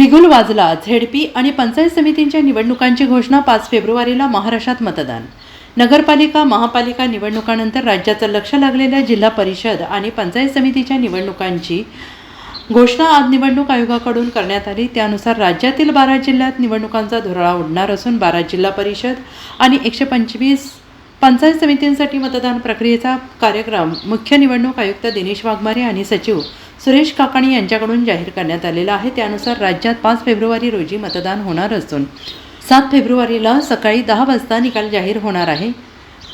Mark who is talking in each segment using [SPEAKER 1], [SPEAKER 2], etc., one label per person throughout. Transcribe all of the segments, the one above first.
[SPEAKER 1] बिगुल वाजला झेडपी आणि पंचायत समितींच्या निवडणुकांची घोषणा पाच फेब्रुवारीला महाराष्ट्रात मतदान. नगरपालिका महापालिका निवडणुकानंतर राज्याचं लक्ष लागलेल्या जिल्हा परिषद आणि पंचायत समितीच्या निवडणुकांची घोषणा आज निवडणूक आयोगाकडून करण्यात आली. त्यानुसार राज्यातील बारा जिल्ह्यात निवडणुकांचा धुरळा उडणार असून बारा जिल्हा परिषद आणि एकशे पंचवीस पंचायत समितींसाठी मतदान प्रक्रियेचा कार्यक्रम मुख्य निवडणूक आयुक्त दिनेश वाघमारे आणि सचिव सुरेश काकाणी यांच्याकडून जाहीर करण्यात आलेला आहे. त्यानुसार राज्यात पाच फेब्रुवारी रोजी मतदान होणार असून सात फेब्रुवारीला सकाळी दहा वाजता निकाल जाहीर होणार आहे.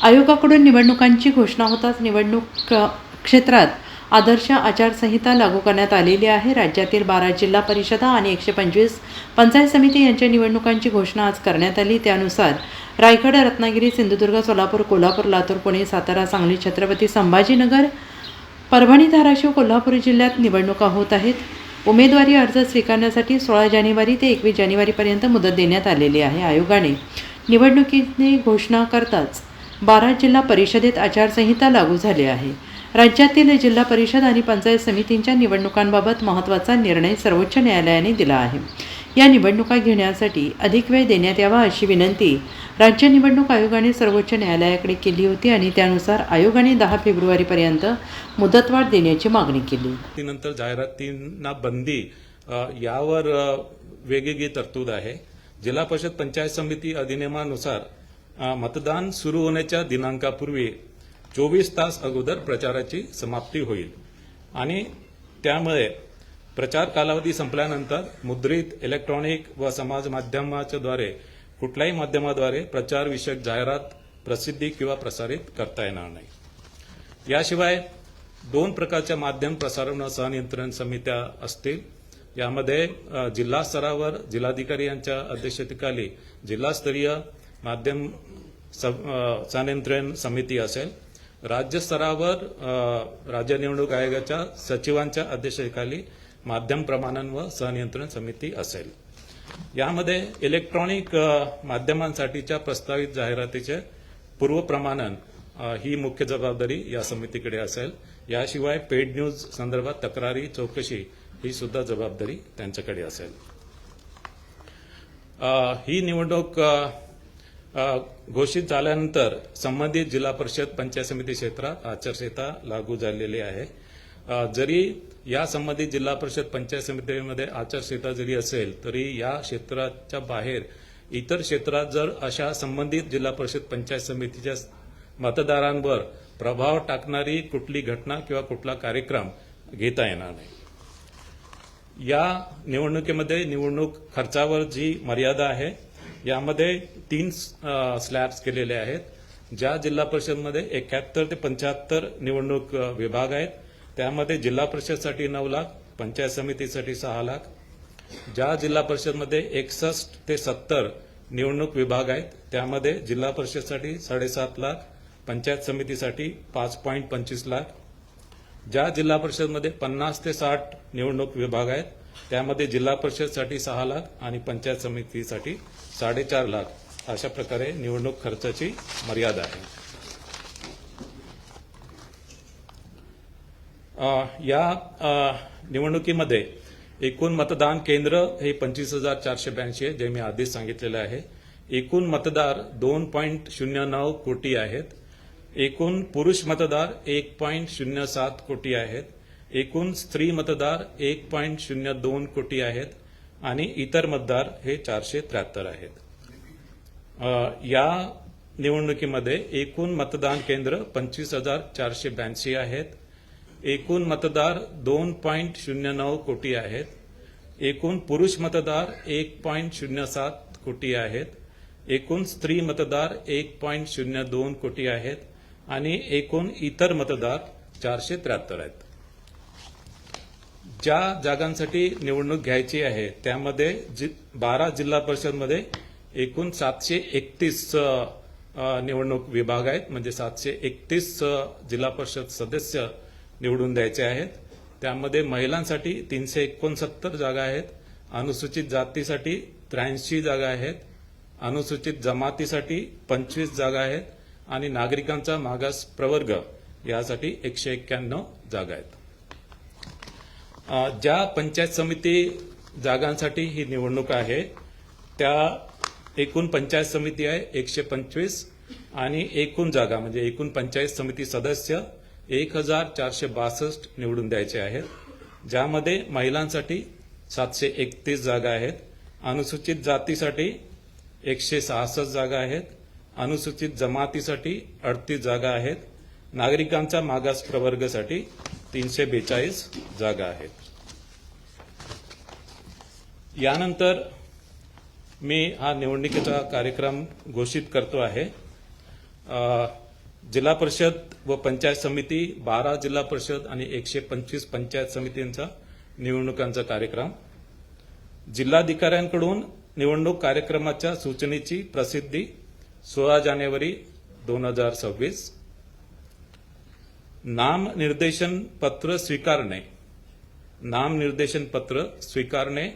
[SPEAKER 1] आयोगाकडून निवडणुकांची घोषणा होताच निवडणूक क्षेत्रात आदर्श आचारसंहिता लागू करण्यात आलेली आहे. राज्यातील बारा जिल्हा परिषदा आणि एकशे पंचवीस पंचायत समिती यांच्या निवडणुकांची घोषणा आज करण्यात आली. त्यानुसार रायगड रत्नागिरी सिंधुदुर्ग सोलापूर कोल्हापूर लातूर पुणे सातारा सांगली छत्रपती संभाजीनगर परभणी धाराशिव कोल्हापूर जिल्ह्यात निवडणुका होत आहेत. उमेदवारी अर्ज स्वीकारण्यासाठी सोळा जानेवारी ते एकवीस जानेवारीपर्यंत मुदत देण्यात आलेली आहे आयोगाने. निवडणुकीने घोषणा करताच बारा जिल्हा परिषदेत आचारसंहिता लागू झाली आहे. राज्यातील जिल्हा परिषद आणि पंचायत समितींच्या निवडणुकांबाबत महत्त्वाचा निर्णय सर्वोच्च न्यायालयाने दिला आहे. या निवडणुका घेण्यासाठी अधिक वेळ देण्यात यावा अशी विनंती राज्य निवडणूक आयोगाने सर्वोच्च न्यायालयाकडे केली होती आणि त्यानुसार आयोगाने दहा फेब्रुवारीपर्यंत मुदतवाढ देण्याची मागणी केली.
[SPEAKER 2] नंतर जाहिरातींना बंदी यावर वेगवेगळी तरतूद आहे. जिल्हा परिषद पंचायत समिती अधिनियमानुसार मतदान सुरू होण्याच्या दिनांकापूर्वी चोवीस तास अगोदर प्रचाराची समाप्ती होईल. आणि त्यामुळे प्रचार कालावधी संपल्यानंतर मुद्रित इलेक्ट्रॉनिक व समाज माध्यमाच्या द्वारे कुठल्याही माध्यमाद्वारे प्रचारविषयक जाहिरात प्रसिद्धी किंवा प्रसारित करता येणार नाही. याशिवाय दोन प्रकारच्या माध्यम प्रसारण सहनियंत्रण समित्या असतील. यामध्ये जिल्हा स्तरावर जिल्हाधिकारी यांच्या अध्यक्षतेखाली जिल्हास्तरीय माध्यम सब- सहनियंत्रण समिती असेल. राज्यस्तरावर राज्य निवडणूक आयोगाच्या सचिवांच्या अध्यक्षतेखाली माध्यम प्रमाणन व सहनियंत्रण समिती असेल. यामध्ये इलेक्ट्रॉनिक माध्यमांसाठीच्या प्रस्तावित जाहिरातीचे पूर्वप्रमाणन प्रमाणन ही मुख्य जबाबदारी या समितीकडे असेल. याशिवाय पेड न्यूज संदर्भात तक्रारी चौकशी ही सुद्धा जबाबदारी त्यांच्याकडे असेल. ही निवडणूक घोषित झाल्यानंतर संबंधित जिल्हा परिषद पंचायत समिती क्षेत्रात आचारसंहिता लागू झालेली आहे. जरी या संबंधित जिल्हा परिषद पंचायत समितीमध्ये आचारसंहिता जरी असेल तरी या क्षेत्राच्या बाहेर इतर क्षेत्रात जर अशा संबंधित जिल्हा परिषद पंचायत समितीच्या मतदारांवर प्रभाव टाकणारी कुठली घटना किंवा कुठला कार्यक्रम घेता येणार नाही. या निवडणुकीमध्ये निवडणूक खर्चावर जी मर्यादा आहे यामध्ये तीन स्लॅब्स केलेले आहेत. ज्या जिल्हा परिषदमध्ये एकाहत्तर ते पंच्याहत्तर निवडणूक विभाग आहेत त्यामध्ये जिल्हा परिषदसाठी नऊ लाख पंचायत समितीसाठी सहा लाख. ज्या जिल्हा परिषदमध्ये एकसष्ट ते सत्तर निवडणूक विभाग आहेत त्यामध्ये जिल्हा परिषदसाठी साडेसात लाख पंचायत समितीसाठी पाच पॉईंट पंचवीस लाख. ज्या जिल्हा परिषदमध्ये पन्नास ते साठ निवडणूक विभाग आहेत त्यामध्ये जिल्हा परिषदसाठी सहा लाख आणि पंचायत समितीसाठी साडेचार लाख अशा प्रकारे निवडणूक खर्चाची मर्यादा आहे. या निवडणुकीमध्ये एकूण मतदान केंद्र हे पंचवीस हजार चारशे ब्याऐंशी आहे जे मी आधीच सांगितलेलं आहे. एकूण मतदार दोन पॉईंट शून्य नऊ कोटी आहेत. एकूण पुरुष मतदार एक पॉईंट शून्य सात कोटी आहेत. एकूण स्त्री मतदार एक पॉईंट शून्य दोन कोटी आहेत. आणि इतर मतदार हे चारशे त्र्याहत्तर आहेत. या निवडणुकीमध्ये एकूण मतदान केंद्र पंचवीस हजार चारशे ब्याऐंशी आहेत. एकूण मतदार दोन पॉईंट शून्य नऊ कोटी आहेत. एकूण पुरुष मतदार एक पॉईंट शून्य सात कोटी आहेत. एकूण स्त्री मतदार एक पॉईंट शून्य दोन कोटी आहेत. आणि एकूण इतर मतदार चारशे त्र्याहत्तर आहेत. ज्या जागांसाठी निवडणूक घ्यायची आहे त्यामध्ये जि बारा जिल्हा परिषदमध्ये एकूण सातशे एकतीस निवडणूक विभाग आहेत. म्हणजे सातशे एकतीस जिल्हा परिषद सदस्य निवडून द्यायचे आहेत. त्यामध्ये महिलांसाठी तीनशे एकोणसत्तर जागा आहेत. अनुसूचित जातीसाठी त्र्याऐंशी जागा आहेत. अनुसूचित जमातीसाठी पंचवीस जागा आहेत. आणि नागरिकांचा मागास प्रवर्ग यासाठी एकशे एक्क्याण्णव जागा आहेत. ज्या पंचायत समिती जागांसाठी ही निवडणूक आहे त्या एकूण पंचायत समिती आहे एकशे पंचवीस आणि एकूण जागा म्हणजे एकूण पंचायत समिती सदस्य एक हजार चारशे बासष्ट निवडून द्यायचे आहेत ज्यामध्ये महिलांसाठी सातशे एकतीस जागा आहेत अनुसूचित जातीसाठी एकशे सहासष्ट जागा आहेत अनुसूचित जमातीसाठी अडतीस जागा आहेत नागरिकांचा मागास प्रवर्गासाठी तीनशे बेचाळीस जागा आहेत. यानंतर मी हा निवडणुकीचा कार्यक्रम घोषित करतो आहे. जिल्हा परिषद व पंचायत समिती बारा जिल्हा परिषद आणि एकशे पंचवीस पंचायत समितींचा निवडणुकांचा कार्यक्रम. जिल्हाधिकाऱ्यांकडून निवडणूक कार्यक्रमाच्या सूचनेची प्रसिद्धी सोळा जानेवारी दोन हजार सव्वीस. नामनिर्देशन पत्र स्वीकारणे. नाम निर्देशन पत्र स्वीकारणे.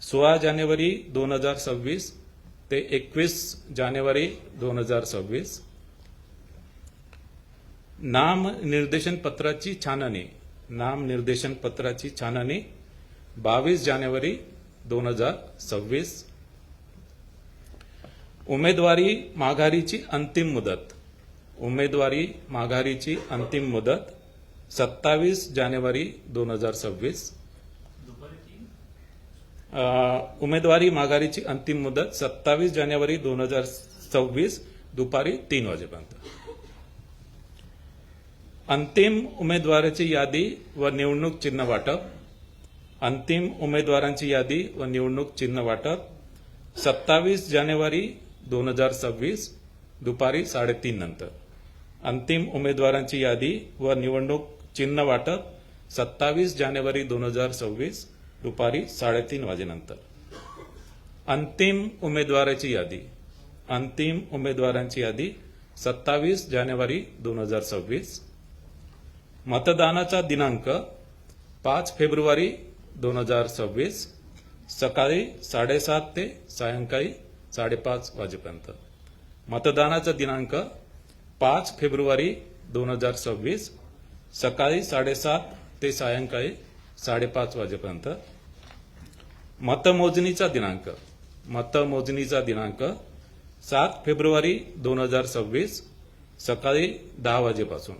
[SPEAKER 2] सोळा जानेवारी दोन हजार सव्वीस ते एकवीस जानेवारी दोन हजार सव्वीस. नाम निर्देशन पत्राची छाननी. नाम निर्देशन पत्राची छाननी. बावीस जानेवारी दोन हजार सव्वीस. उमेदवारी माघारीची अंतिम मुदत. उमेदवारी माघारीची अंतिम मुदत सत्तावीस जानेवारी दोन हजार सव्वीस. उमेदवारी माघारीची अंतिम मुदत सत्तावीस जानेवारी दोन हजार सव्वीस. दुपारी तीन वाजेपर्यंत. अंतिम उमेदवाराची यादी व निवडणूक चिन्ह वाटप. अंतिम उमेदवारांची यादी व निवडणूक चिन्ह वाटप. सत्तावीस जानेवारी दोन हजार सव्वीस दुपारी साडेतीन नंतर. अंतिम उमेदवारांची यादी व निवडणूक चिन्ह वाटप सत्तावीस जानेवारी दोन हजार सव्वीस दुपारी साडेतीन वाजेनंतर अंतिम उमेदवाराची यादी. अंतिम उमेदवारांची यादी सत्तावीस जानेवारी दोन हजार सव्वीस मतदानाचा दिनांक पाच फेब्रुवारी दोन हजार सव्वीस सकाळी साडेसात ते सायंकाळी साडेपाच वाजेपर्यंत. मतदानाचा दिनांक पाच फेब्रुवारी दोन हजार सव्वीस सकाळी साडेसात ते सायंकाळी साडेपाच वाजेपर्यंत. मतमोजणीचा दिनांक. मतमोजणीचा दिनांक सात फेब्रुवारी दोन हजार सव्वीस सकाळी दहा वाजेपासून.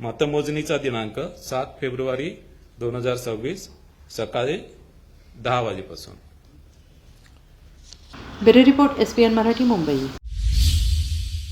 [SPEAKER 2] मतमोजणीचा दिनांक सात फेब्रुवारी दोन हजार सव्वीस सकाळी दहा वाजेपासून.
[SPEAKER 1] Bureau report SPN Marathi Mumbai.